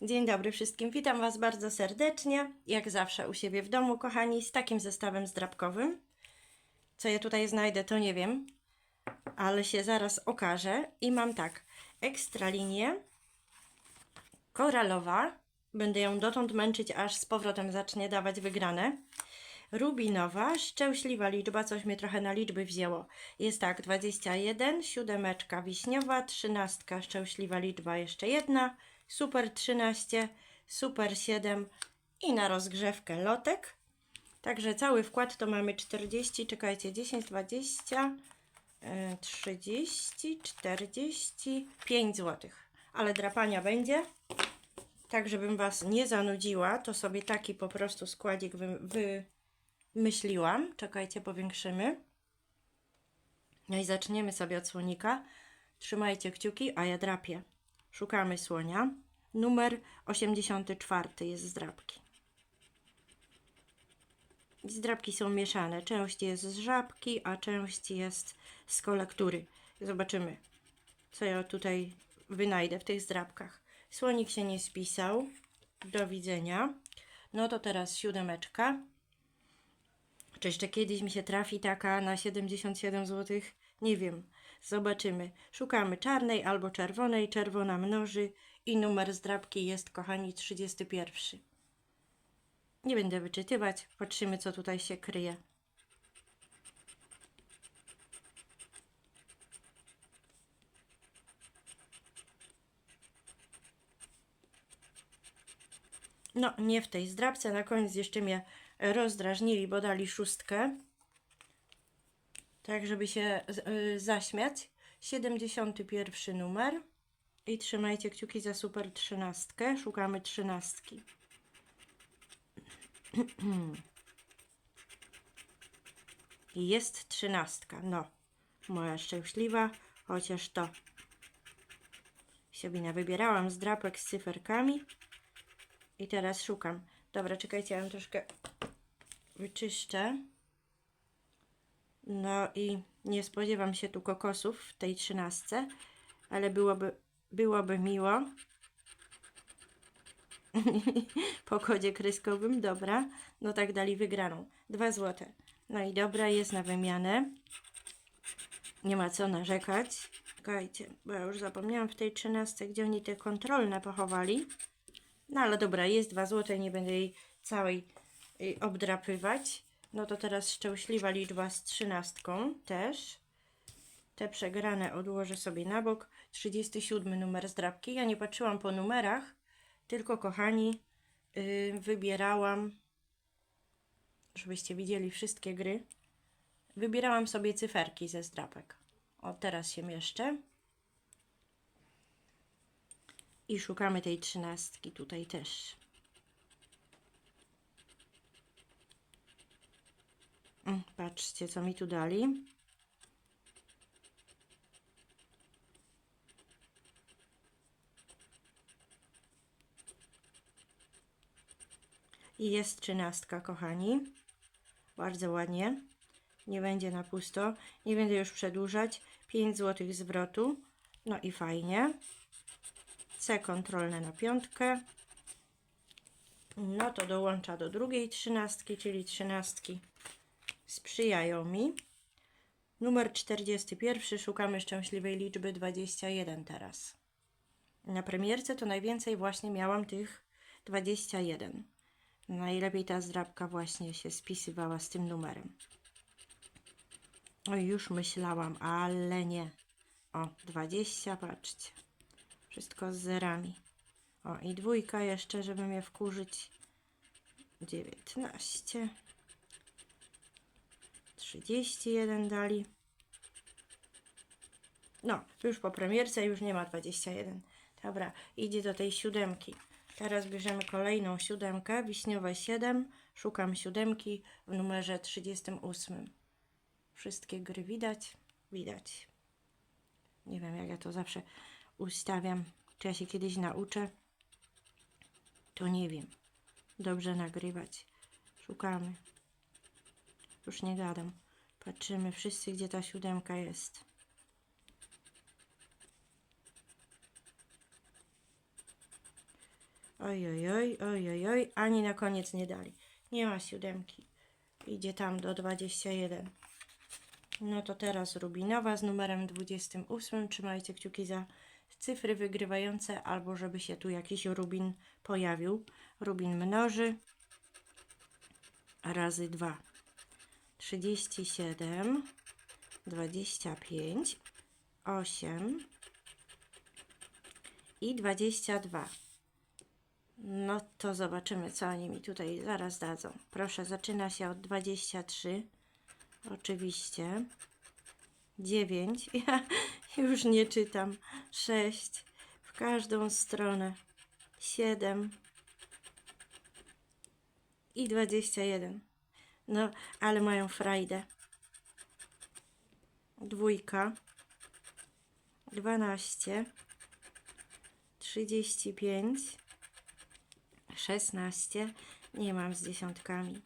Dzień dobry wszystkim, witam Was bardzo serdecznie, jak zawsze u siebie w domu, kochani, z takim zestawem zdrabkowym. Co ja tutaj znajdę, to nie wiem, ale się zaraz okaże. I mam tak, ekstra linię, koralowa, będę ją dotąd męczyć, aż z powrotem zacznie dawać wygrane. Rubinowa, szczęśliwa liczba, coś mnie trochę na liczby wzięło. Jest tak, 21, siódemeczka wiśniowa, trzynastka, szczęśliwa liczba, jeszcze jedna, super 13, super 7 i na rozgrzewkę lotek. Także cały wkład to mamy 40, czekajcie, 10, 20, e, 30, 45 zł. Ale drapania będzie. Tak, żebym Was nie zanudziła, to sobie taki po prostu składzik wy, wymyśliłam. Czekajcie, powiększymy. No i zaczniemy sobie od słonika. Trzymajcie kciuki, a ja drapię. Szukamy słonia. Numer 84 jest z drapki. Zdrabki są mieszane. Część jest z żabki, a część jest z kolektury. Zobaczymy, co ja tutaj wynajdę w tych zdrabkach. Słonik się nie spisał. Do widzenia. No to teraz siódemeczka. Czy jeszcze kiedyś mi się trafi taka na 77 zł? Nie wiem. Zobaczymy. Szukamy czarnej albo czerwonej. Czerwona mnoży i numer zdrabki jest, kochani, 31. Nie będę wyczytywać. Patrzymy, co tutaj się kryje. No, nie w tej zdrabce. Na koniec jeszcze mnie rozdrażnili, bo dali szóstkę. Tak, żeby się y, zaśmiać. 71 numer. I trzymajcie kciuki za super trzynastkę. Szukamy trzynastki. Jest trzynastka. No, moja szczęśliwa, chociaż to sobie wybierałam z drapek z cyferkami. I teraz szukam. Dobra, czekajcie, ja ją troszkę wyczyszczę. No i nie spodziewam się tu kokosów w tej trzynastce, ale byłoby, byłoby miło. po kodzie kreskowym, dobra. No tak dali wygraną. Dwa złote. No i dobra, jest na wymianę. Nie ma co narzekać. Czekajcie, bo ja już zapomniałam w tej trzynastce, gdzie oni te kontrolne pochowali. No ale dobra, jest dwa złote, nie będę jej całej y, obdrapywać. No to teraz szczęśliwa liczba z trzynastką też. Te przegrane odłożę sobie na bok. 37 numer zdrapki. Ja nie patrzyłam po numerach, tylko kochani, yy, wybierałam, żebyście widzieli wszystkie gry. Wybierałam sobie cyferki ze zdrapek. O, teraz się mieszczę. I szukamy tej trzynastki tutaj też. Mm, Patrzcie, co mi tu dali. I jest trzynastka, kochani. Bardzo ładnie. Nie będzie na pusto. Nie będę już przedłużać. 5 zł zwrotu. No i fajnie. C kontrolne na piątkę. No to dołącza do drugiej trzynastki, czyli trzynastki sprzyjają mi. Numer 41. Szukamy szczęśliwej liczby 21 teraz. Na premierce to najwięcej właśnie miałam tych 21. Najlepiej ta zdrabka właśnie się spisywała z tym numerem. Oj, już myślałam, ale nie. O, 20, patrzcie. Wszystko z zerami. O, i dwójka jeszcze, żeby mnie wkurzyć. 19. 31 dali. No, już po premierce już nie ma 21. Dobra, idzie do tej siódemki. Teraz bierzemy kolejną siódemkę, wiśniowe 7. Szukam siódemki w numerze 38. Wszystkie gry widać? Widać. Nie wiem, jak ja to zawsze ustawiam. Czy ja się kiedyś nauczę? To nie wiem. Dobrze nagrywać. Szukamy. Już nie gadam. Patrzymy wszyscy, gdzie ta siódemka jest. Oj, oj, oj, oj, oj, oj, ani na koniec nie dali. Nie ma siódemki. Idzie tam do 21. No to teraz Rubinowa z numerem 28. Trzymajcie kciuki za cyfry wygrywające, albo żeby się tu jakiś Rubin pojawił. Rubin mnoży razy 2. 37, 25, 8 i 22. No to zobaczymy, co oni mi tutaj zaraz dadzą. Proszę, zaczyna się od 23. Oczywiście. 9. Ja już nie czytam. 6. W każdą stronę. 7. I 21. No, ale mają frajdę. Dwójka. 12. 35. 16. Nie mam z dziesiątkami.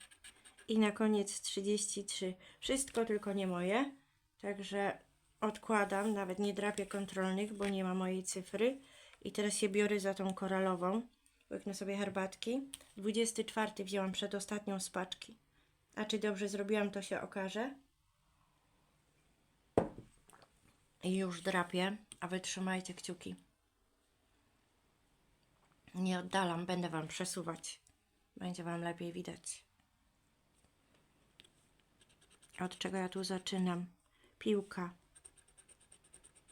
I na koniec 33. Wszystko tylko nie moje. Także odkładam, nawet nie drapię kontrolnych, bo nie ma mojej cyfry. I teraz się biorę za tą koralową. Łyknę sobie herbatki. 24 wzięłam przedostatnią z paczki. A czy dobrze zrobiłam, to się okaże. I już drapię, a wy trzymajcie kciuki. Nie oddalam, będę Wam przesuwać. Będzie Wam lepiej widać. Od czego ja tu zaczynam? Piłka.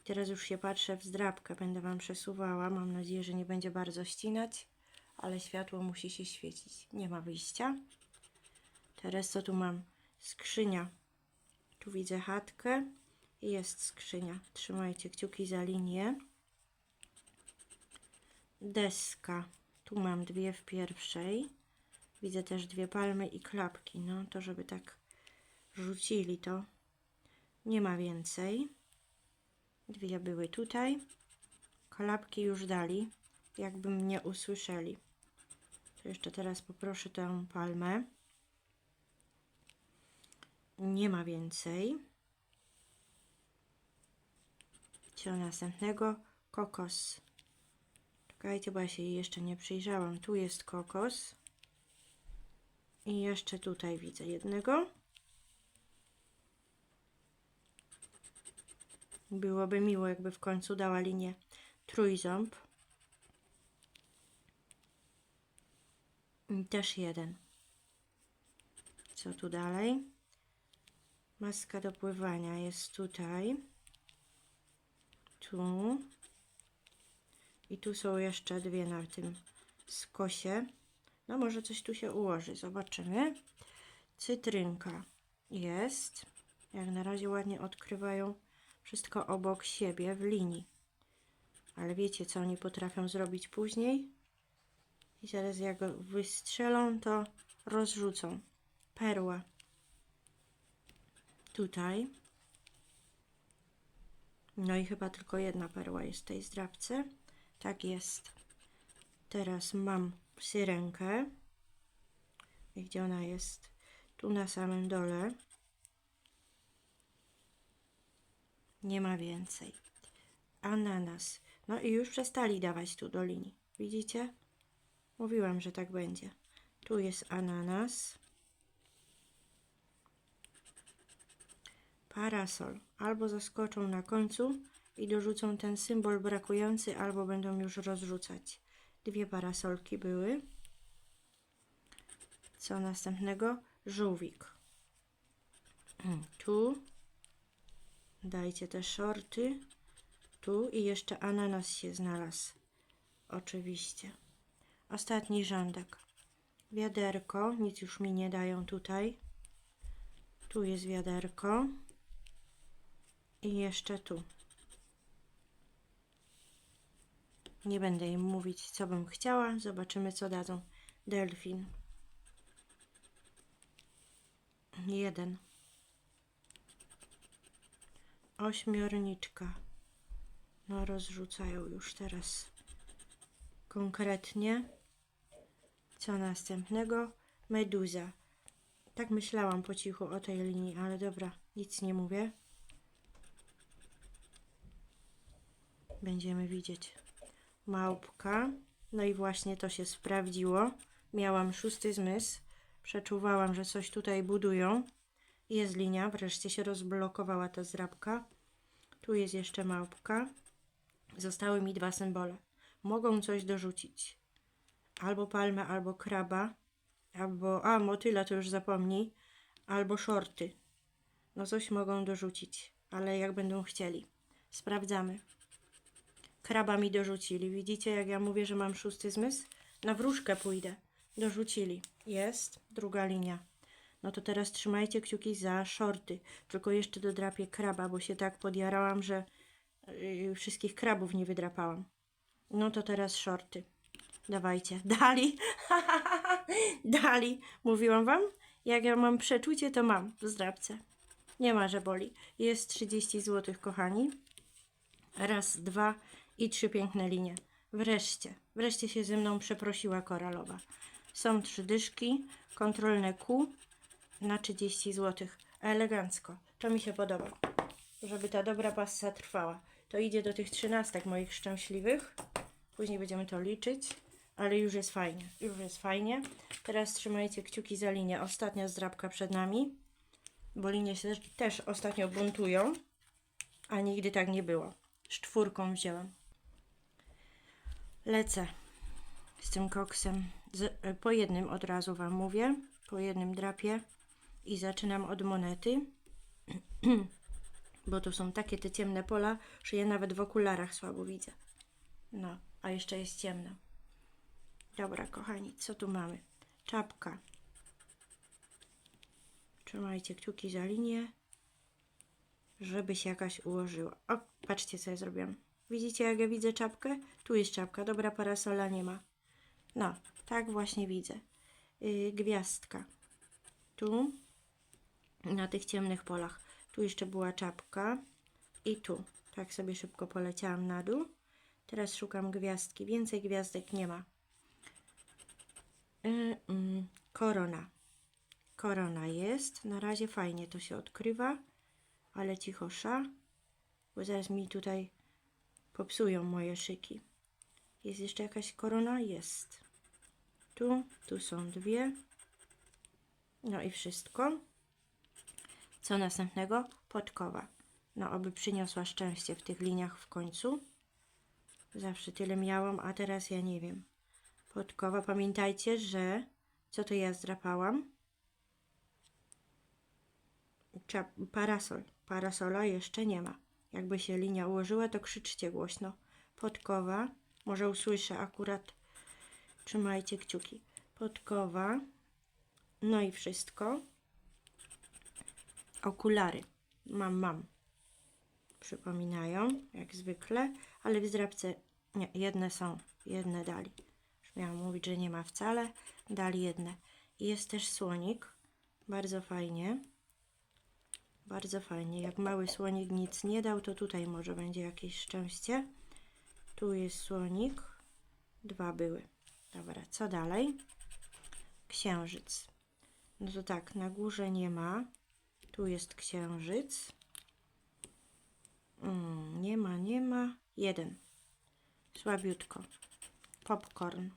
Teraz już się patrzę w zdrabkę, będę Wam przesuwała. Mam nadzieję, że nie będzie bardzo ścinać, ale światło musi się świecić. Nie ma wyjścia. Teraz co tu mam? Skrzynia. Tu widzę chatkę i jest skrzynia. Trzymajcie kciuki za linię deska. Tu mam dwie w pierwszej. Widzę też dwie palmy i klapki. No to żeby tak rzucili to. Nie ma więcej. Dwie były tutaj. Klapki już dali. Jakby mnie usłyszeli. To jeszcze teraz poproszę tę palmę. Nie ma więcej. Co następnego? Kokos. Czekajcie, bo ja się jej jeszcze nie przyjrzałam. Tu jest kokos. I jeszcze tutaj widzę jednego. Byłoby miło, jakby w końcu dała linię trójząb. I też jeden. Co tu dalej? Maska do pływania jest tutaj. Tu. I tu są jeszcze dwie na tym skosie. No może coś tu się ułoży, zobaczymy. Cytrynka jest. Jak na razie ładnie odkrywają wszystko obok siebie w linii. Ale wiecie, co oni potrafią zrobić później? I zaraz jak wystrzelą, to rozrzucą. Perła. Tutaj. No i chyba tylko jedna perła jest w tej zdrabce. Tak jest. Teraz mam syrenkę. I gdzie ona jest? Tu na samym dole. Nie ma więcej. Ananas. No i już przestali dawać tu do linii. Widzicie? Mówiłam, że tak będzie. Tu jest ananas. Parasol. Albo zaskoczą na końcu, i dorzucą ten symbol brakujący albo będą już rozrzucać. Dwie parasolki były. Co następnego? Żółwik. Tu. Dajcie te shorty. Tu i jeszcze ananas się znalazł. Oczywiście. Ostatni rządek. Wiaderko. Nic już mi nie dają tutaj. Tu jest wiaderko. I jeszcze tu. Nie będę im mówić, co bym chciała. Zobaczymy, co dadzą. Delfin. Jeden. Ośmiorniczka. No, rozrzucają już teraz konkretnie. Co następnego? Meduza. Tak myślałam po cichu o tej linii, ale dobra, nic nie mówię. Będziemy widzieć małpka. No i właśnie to się sprawdziło. Miałam szósty zmysł. Przeczuwałam, że coś tutaj budują. Jest linia, wreszcie się rozblokowała ta zrabka. Tu jest jeszcze małpka. Zostały mi dwa symbole. Mogą coś dorzucić. Albo palmę, albo kraba. Albo, a motyla to już zapomnij. Albo shorty. No coś mogą dorzucić, ale jak będą chcieli. Sprawdzamy. Kraba mi dorzucili. Widzicie, jak ja mówię, że mam szósty zmysł? Na wróżkę pójdę. Dorzucili. Jest. Druga linia. No to teraz trzymajcie kciuki za shorty. Tylko jeszcze dodrapię kraba, bo się tak podjarałam, że yy, wszystkich krabów nie wydrapałam. No to teraz shorty. Dawajcie. Dali. Dali. Mówiłam wam? Jak ja mam przeczucie, to mam w zdrabce. Nie ma, że boli. Jest 30 zł, kochani. Raz, dwa i trzy piękne linie. Wreszcie, wreszcie się ze mną przeprosiła koralowa. Są trzy dyszki, kontrolne Q na 30 zł. Elegancko. To mi się podoba. Żeby ta dobra passa trwała. To idzie do tych trzynastek moich szczęśliwych. Później będziemy to liczyć. Ale już jest fajnie. Już jest fajnie. Teraz trzymajcie kciuki za linię. Ostatnia zdrabka przed nami. Bo linie się też, też ostatnio buntują. A nigdy tak nie było. Z czwórką wzięłam. Lecę z tym koksem. Z, e, po jednym od razu Wam mówię. Po jednym drapie. I zaczynam od monety. Bo to są takie te ciemne pola, że ja nawet w okularach słabo widzę. No, a jeszcze jest ciemno. Dobra, kochani, co tu mamy? Czapka. Trzymajcie kciuki za linię, żeby się jakaś ułożyła. O, patrzcie, co ja zrobiłam. Widzicie, jak ja widzę czapkę? Tu jest czapka. Dobra, parasola nie ma. No, tak właśnie widzę. Yy, gwiazdka. Tu, na tych ciemnych polach. Tu jeszcze była czapka. I tu. Tak sobie szybko poleciałam na dół. Teraz szukam gwiazdki. Więcej gwiazdek nie ma. Yy, mm, korona. Korona jest. Na razie fajnie to się odkrywa. Ale cichosza. Bo zaraz mi tutaj popsują moje szyki. Jest jeszcze jakaś korona? Jest. Tu, tu są dwie. No i wszystko. Co następnego? Podkowa. No, oby przyniosła szczęście w tych liniach w końcu. Zawsze tyle miałam, a teraz ja nie wiem. Podkowa. Pamiętajcie, że co to ja zdrapałam? Czap, parasol. Parasola jeszcze nie ma. Jakby się linia ułożyła, to krzyczcie głośno. Podkowa. Może usłyszę akurat. Trzymajcie kciuki. Podkowa. No i wszystko. Okulary. Mam, mam. Przypominają, jak zwykle, ale w nie, jedne są. Jedne dali. Już miałam mówić, że nie ma wcale. Dali jedne. I jest też słonik. Bardzo fajnie. Bardzo fajnie. Jak mały słonik nic nie dał, to tutaj może będzie jakieś szczęście. Tu jest słonik. Dwa były. Dobra, co dalej? Księżyc. No to tak, na górze nie ma. Tu jest księżyc. Mm, nie ma, nie ma. Jeden. Słabiutko. Popcorn.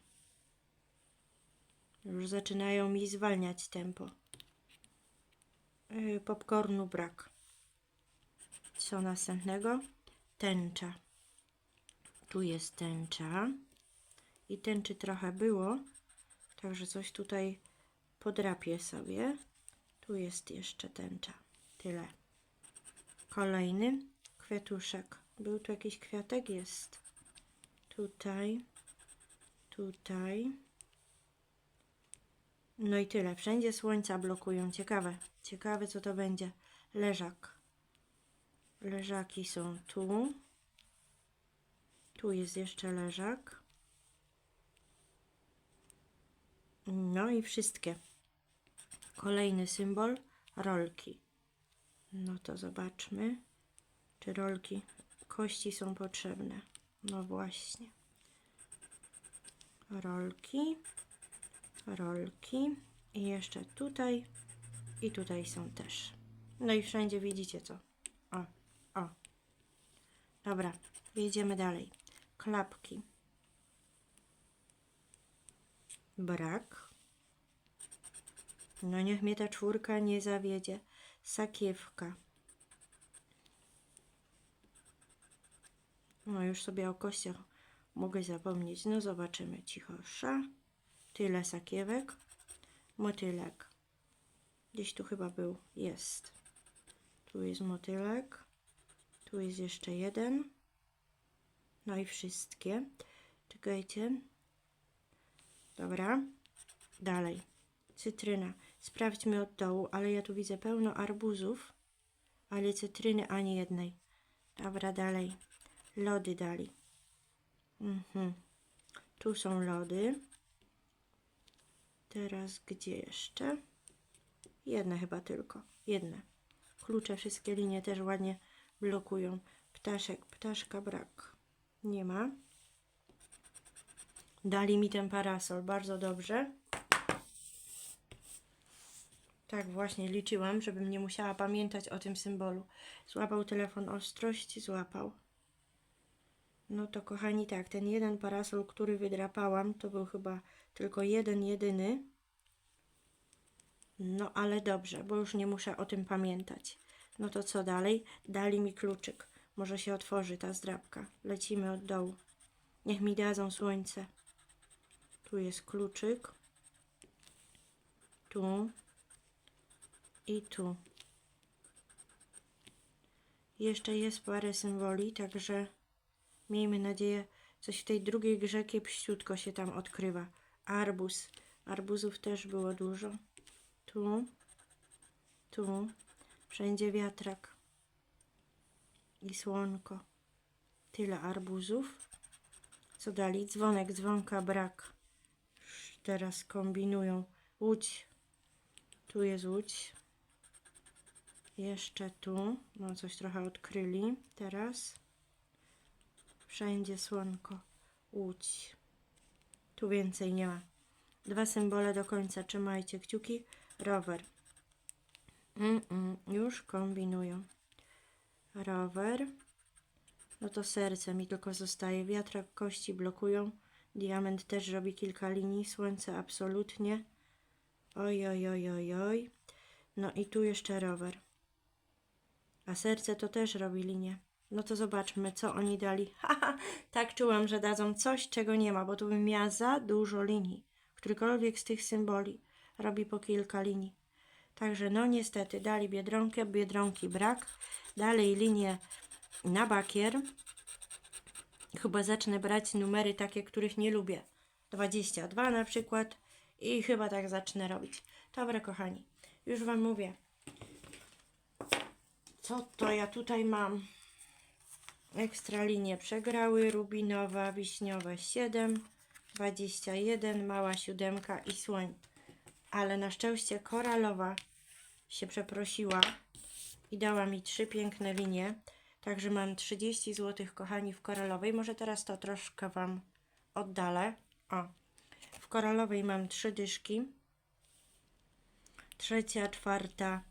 Już zaczynają mi zwalniać tempo. Yy, popcornu brak. Co następnego? Tęcza. Tu jest tęcza. I tęczy trochę było. Także coś tutaj podrapię sobie. Tu jest jeszcze tęcza. Tyle. Kolejny kwiatuszek. Był tu jakiś kwiatek? Jest. Tutaj. Tutaj. No i tyle. Wszędzie słońca blokują. Ciekawe. Ciekawe, co to będzie. Leżak. Leżaki są tu. Tu jest jeszcze leżak. No i wszystkie. Kolejny symbol. Rolki. No to zobaczmy, czy rolki, kości są potrzebne. No właśnie. Rolki rolki i jeszcze tutaj i tutaj są też. No i wszędzie widzicie co. O, o. Dobra, jedziemy dalej. Klapki. brak. No niech mnie ta czwórka nie zawiedzie. Sakiewka. No już sobie o kościach mogę zapomnieć. No zobaczymy. Cichosza. Tyle sakiewek. Motylek. Gdzieś tu chyba był. Jest. Tu jest motylek. Tu jest jeszcze jeden. No i wszystkie. Czekajcie. Dobra. Dalej. Cytryna. Sprawdźmy od dołu, ale ja tu widzę pełno arbuzów, ale cytryny ani jednej. Dobra, dalej. Lody dali. Mhm. Tu są lody. Teraz gdzie jeszcze? Jedne chyba tylko. Jedne. Klucze, wszystkie linie też ładnie blokują. Ptaszek, ptaszka brak. Nie ma. Dali mi ten parasol, bardzo dobrze. Tak właśnie liczyłam, żebym nie musiała pamiętać o tym symbolu. Złapał telefon ostrość, złapał. No to kochani, tak, ten jeden parasol, który wydrapałam, to był chyba tylko jeden, jedyny. No ale dobrze, bo już nie muszę o tym pamiętać. No to co dalej? Dali mi kluczyk. Może się otworzy ta zdrabka. Lecimy od dołu. Niech mi dadzą słońce. Tu jest kluczyk. Tu. I tu. Jeszcze jest parę symboli, także miejmy nadzieję, coś w tej drugiej grze kiepściutko się tam odkrywa. Arbuz. Arbuzów też było dużo. Tu. Tu. Wszędzie wiatrak. I słonko. Tyle arbuzów. Co dali? Dzwonek, dzwonka brak. Teraz kombinują. Łódź. Tu jest łódź. Jeszcze tu. No coś trochę odkryli. Teraz. Wszędzie słonko. Łódź. Tu więcej nie ma. Dwa symbole do końca. Trzymajcie kciuki. Rower. Mm -mm, już kombinują. Rower. No to serce mi tylko zostaje. Wiatrak, kości blokują. Diament też robi kilka linii. Słońce absolutnie. Oj, oj, oj, oj, oj. No i tu jeszcze rower. A serce to też robi linię. No to zobaczmy, co oni dali. Haha, tak czułam, że dadzą coś, czego nie ma, bo tu bym miała za dużo linii. Którykolwiek z tych symboli robi po kilka linii. Także no niestety dali biedronkę, biedronki brak. Dalej linię na bakier. Chyba zacznę brać numery takie, których nie lubię. 22 na przykład. I chyba tak zacznę robić. Dobra, kochani. Już Wam mówię. Co to ja tutaj mam? Ekstra linie przegrały. Rubinowa, wiśniowa 7, 21, mała siódemka i słoń. Ale na szczęście koralowa się przeprosiła i dała mi trzy piękne linie. Także mam 30 zł, kochani, w koralowej. Może teraz to troszkę Wam oddalę. O, w koralowej mam trzy dyszki. Trzecia, czwarta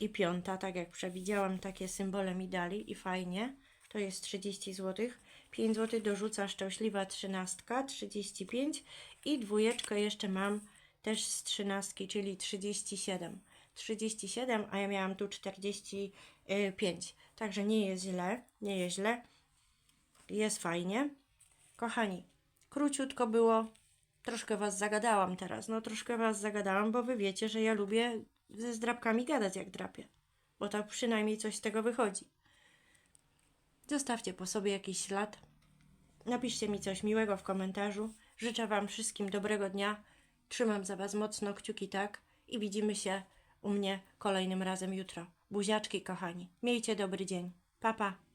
i piąta, tak jak przewidziałam, takie symbole mi dali i fajnie. To jest 30 zł. 5 zł dorzuca szczęśliwa trzynastka, 35 i dwójeczkę jeszcze mam też z trzynastki, czyli 37. 37, a ja miałam tu 45. Także nie jest źle, nie jest źle. Jest fajnie. Kochani, króciutko było. Troszkę Was zagadałam teraz. No troszkę Was zagadałam, bo Wy wiecie, że ja lubię ze zdrabkami gadać jak drapię. Bo tak przynajmniej coś z tego wychodzi. Zostawcie po sobie jakiś ślad. Napiszcie mi coś miłego w komentarzu. Życzę Wam wszystkim dobrego dnia. Trzymam za Was mocno kciuki tak i widzimy się u mnie kolejnym razem jutro. Buziaczki kochani. Miejcie dobry dzień. Pa pa.